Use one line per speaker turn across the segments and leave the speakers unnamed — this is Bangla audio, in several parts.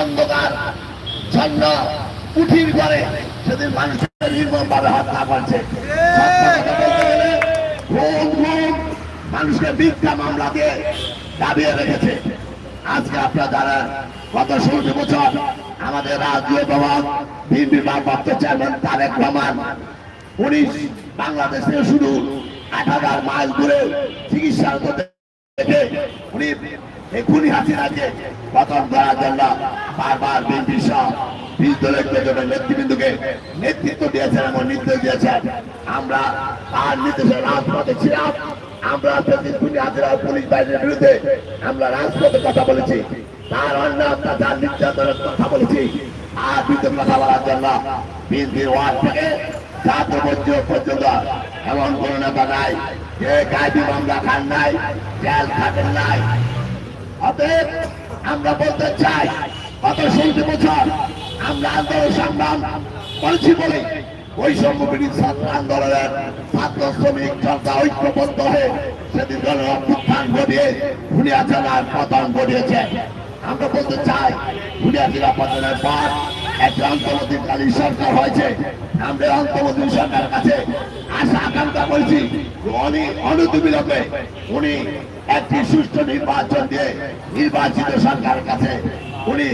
অন্ধকার ছন্ন কুঠির করে সেদিন মানুষের নির্মম ভাবে হত্যা করছে মানুষকে মিথ্যা মামলা দিয়ে দাবিয়ে রেখেছে। আজকে আপনারা যারা গত ষোলো বছর আমাদের রাজ্য ভবন বিএনপি ভারপ্রাপ্ত চেয়ারম্যান তারেক রহমান, উনি বাংলাদেশে শুধু আট হাজার মাইল দূরে করতে উনি এই খুনি হাসিনাকে পতন করার জন্য বারবার বিএনপি সহ বিশ দলের নেতৃবৃন্দকে নেতৃত্ব দিয়েছেন এবং নির্দেশ দিয়েছেন আমরা তার নির্দেশে রাজপথে ছিলাম। আমরা পুলিশ বাহিনীর বিরুদ্ধে আমরা রাজপথে কথা বলেছি। তার অন্য নির্যাতনের কথা বলেছি। আর কথা বলার জন্য ওয়ার্ড থেকে পর্যন্ত এমন কোন নেতা নাই যে কায়দি মামলা খান নাই, জেল খাটেন নাই অতএব আমরা বলতে চাই গত ষোলটি বছর আমরা আন্দোলন সংগ্রাম করেছি বলে বৈষম্য বিরোধী ছাত্র আন্দোলনের ছাত্র শ্রমিক জনতা ঐক্যবদ্ধ হয়ে সেদিন গণ অভ্যুত্থান ঘটিয়ে ভুলিয়া জেলার পতন ঘটিয়েছে। আমরা বলতে চাই ভুলিয়া জেলা পতনের পর একটা অন্তর্বর্তীকালী সরকার হয়েছে। আমরা অন্তর্বর্তী সরকারের কাছে উনি উনি একটি সুষ্ঠু নির্বাচন দিয়ে নির্বাচিত সরকারের কাছে উনি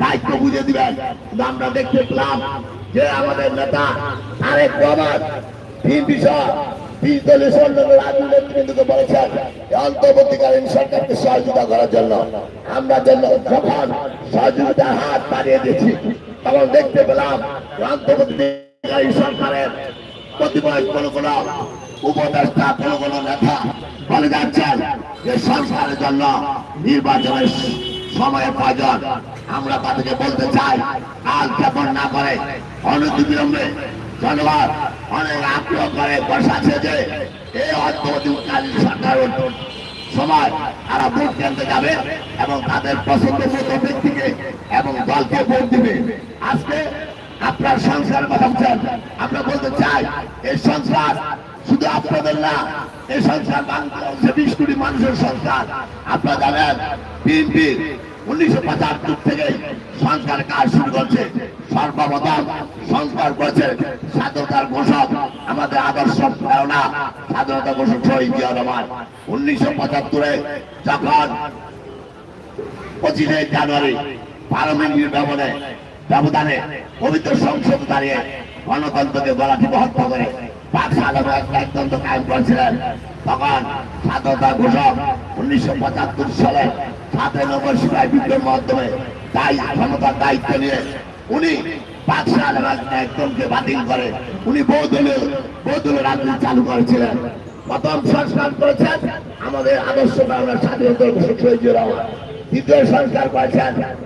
দায়িত্ব বুঝে দিবেন। আমরা দেখতে পেলাম যে আমাদের নেতা আরেক রহমান তিন বিষয় রাজনীতি নেতৃবৃন্দকে বলেছেন অন্তর্বর্তীকালীন সরকারকে সহযোগিতা করার জন্য আমরা যেন যখন সহযোগিতার হাত বাড়িয়ে দিয়েছি। তখন দেখতে পেলাম অন্তর্বর্তীকালীন সরকারের কতিপয় কোন কোন উপদেষ্টা কোন কোন নেতা বলে যাচ্ছেন যে সংস্কারের জন্য নির্বাচনের সময়ের প্রয়োজন। আমরা তাদেরকে বলতে চাই কাল ক্ষেপণ না করে অনতিবিলম্বে জনগণ অনেক আগ্রহ করে বসাচ্ছে যে এই অন্তর্বর্তীকালীন সরকার সময় তারা ভোট কেন্দ্রে যাবে এবং তাদের পছন্দ মতো ব্যক্তিকে এবং দলকে ভোট দিবে। আজকে আপনার সংসার কথা আমরা বলতে চাই, এই সংসার শুধু আপনাদের না, এই সংসার বাংলাদেশে বিশ কোটি মানুষের সংসার, আপনারা জানেন, বিএনপি উনিশশো পঁচাত্তর থেকে সংস্কার কাজ শুরু করছে। সর্বপ্রথম সংস্কার করেছে স্বাধীনতার ঘোষক, আমাদের আদর্শ প্রেরণা, স্বাধীনতা ঘোষক শহীদ জিয়া রহমান। উনিশশো পঁচাত্তরে যখন পঁচিশে জানুয়ারি পার্লামেন্টের ব্যবধানে ব্যবধানে পবিত্র সংসদ দাঁড়িয়ে গণতন্ত্রকে গলাটি হত্যা করে পাক একটা একতন্ত্র কায়েম করেছিলেন তখন স্বাধীনতা ঘোষক উনিশশো পঁচাত্তর সালে সাতই নব্বই সিপাহী বিদ্রোহের মাধ্যমে তাই ক্ষমতার দায়িত্ব নিয়ে উনি পাক সাধারণ একদমকে বাতিল করে উনি বহুদলীয় বহুদলীয় রাজনীতি চালু করেছিলেন প্রথম সংস্কার করেছেন আমাদের আদর্শ বাংলার স্বাধীনতা ঘোষক শহীদ রহমান দ্বিতীয় সংস্কার করেছেন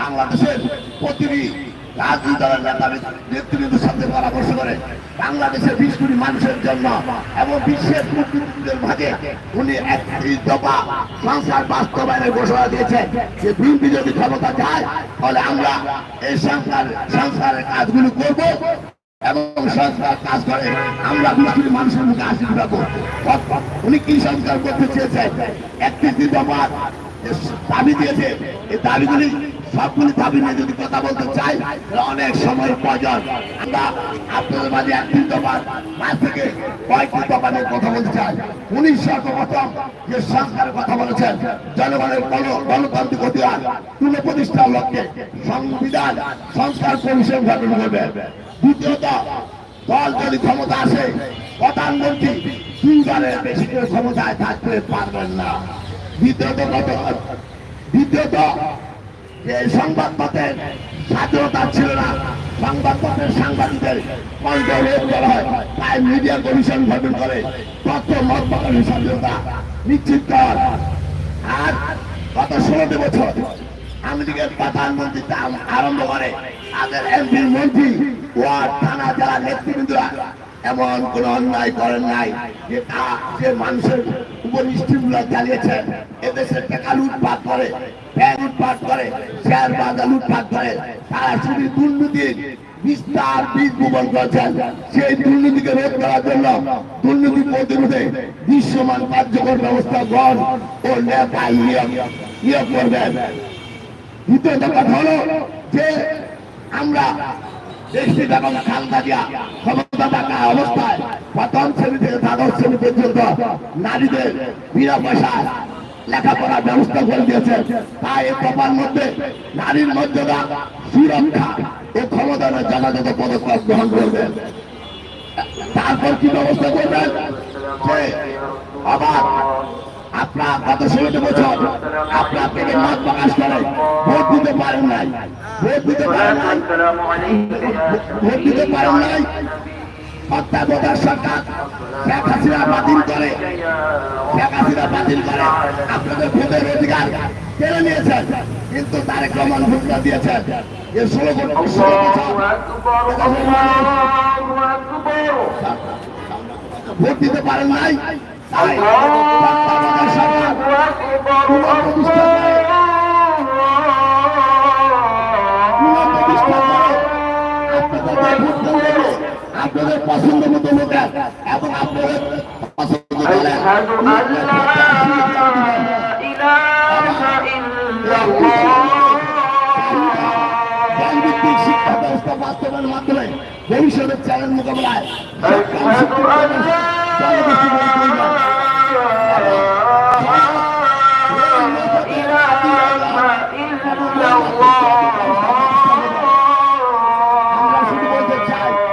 বাংলাদেশের প্রতিটি রাজনীতি দলের নেতা নেতৃবৃন্দের সাথে পরামর্শ করে বাংলাদেশের বিশ কোটি মানুষের জন্য এবং বিশ্বের কূটনীতিকদের মাঝে উনি একটি দফা সংসার বাস্তবায়নের ঘোষণা দিয়েছেন যে বিএনপি যদি ক্ষমতা যায় তাহলে আমরা এই সংসার সংসারের কাজগুলো করব। এবং কাজ করে। আমরা কোটি মানুষের মুখে হাসি পাবো উনি কি সংস্কার করতে একত্রিশ দাবি দিয়েছে। এই দাবিগুলি সবগুলি দাবি নিয়ে যদি কথা বলতে চাই অনেক সময় প্রয়োজন। আমরা আপনাদের মাঝে একটি দফা পাঁচ থেকে দফা নিয়ে কথা বলতে চাই। উনি সর্বপ্রথম যে সংস্কারের কথা বলেছেন, জনগণের গণ, গণতান্ত্রিক অধিকার লক্ষ্যে সংবিধান, সংস্কার কমিশন গঠন করবে। দ্বিতীয়ত দল যদি ক্ষমতা আসে, প্রধানমন্ত্রী দুইবারের বেশি করে ক্ষমতায় থাকতে পারবেন না। দ্বিতীয়ত দ্বিতীয়ত, যে সংবাদপত্রের স্বাধীনতা ছিল না, সংবাদপত্রের সাংবাদিকদের রোধ করা হয়, তাই মিডিয়া কমিশন গঠন করে তথ্য মত প্রকাশের স্বাধীনতা নিশ্চিত কর আর গত ষোলোটি বছর আমেরিকার প্রধানমন্ত্রী তার আরম্ভ করে তাদের এমপি মন্ত্রী ওয়ার্ড থানা জেলা নেতৃবৃন্দরা, এমন কোন অন্যায় করেন নাই যে তা যে মানুষের উপর চালিয়েছেন এদেশের টাকা লুটপাট করে ব্যাংক লুটপাট করে, শেয়ার বাজার লুটপাট করে, তারা শুধু দুর্নীতির বিস্তার বীজ সেই দুর্নীতিকে রোধ করার জন্য দুর্নীতি প্রতিরোধে দৃশ্যমান কার্যকর ব্যবস্থা গ্রহণ ও নিয়োগ করবেন। দ্বিতীয় কথা হলো যে আমরা দেশটি এবং খালদা দিয়া। ক্ষমতা থাকা অবস্থায় প্রথম শ্রেণি থেকে দ্বাদশ শ্রেণি পর্যন্ত নারীদের বিনা পয়সায় লেখাপড়ার ব্যবস্থা করে দিয়েছে। তাই এই প্রপার মধ্যে নারীর মর্যাদা, সুরক্ষা ও ক্ষমতার যথাযথ পদক্ষেপ গ্রহণ করবেন তারপর কি ব্যবস্থা করবেন? যে আবার আপনার কত সীমিত বছর, আপনার থেকে মত প্রকাশ করে, ভোট দিতে পারেন নাই। ভোট দিতে পারেন নাই। ভোট দিতে পারেন নাই। তত্ত্বাবধায়ক সরকার, শেখ বাতিল করে। শেখ বাতিল করে। আপনাদের ভোটের অধিকার কেড়ে নিয়েছেন, কিন্তু তার রহমান ভূমিকা দিয়েছেন। এর ষোলো ভোট দিতে পারেন নাই। আপনাদের পছন্দ মতো লোক এবং ভবিষ্যতের চ্যালেঞ্জ মোকাবেলায়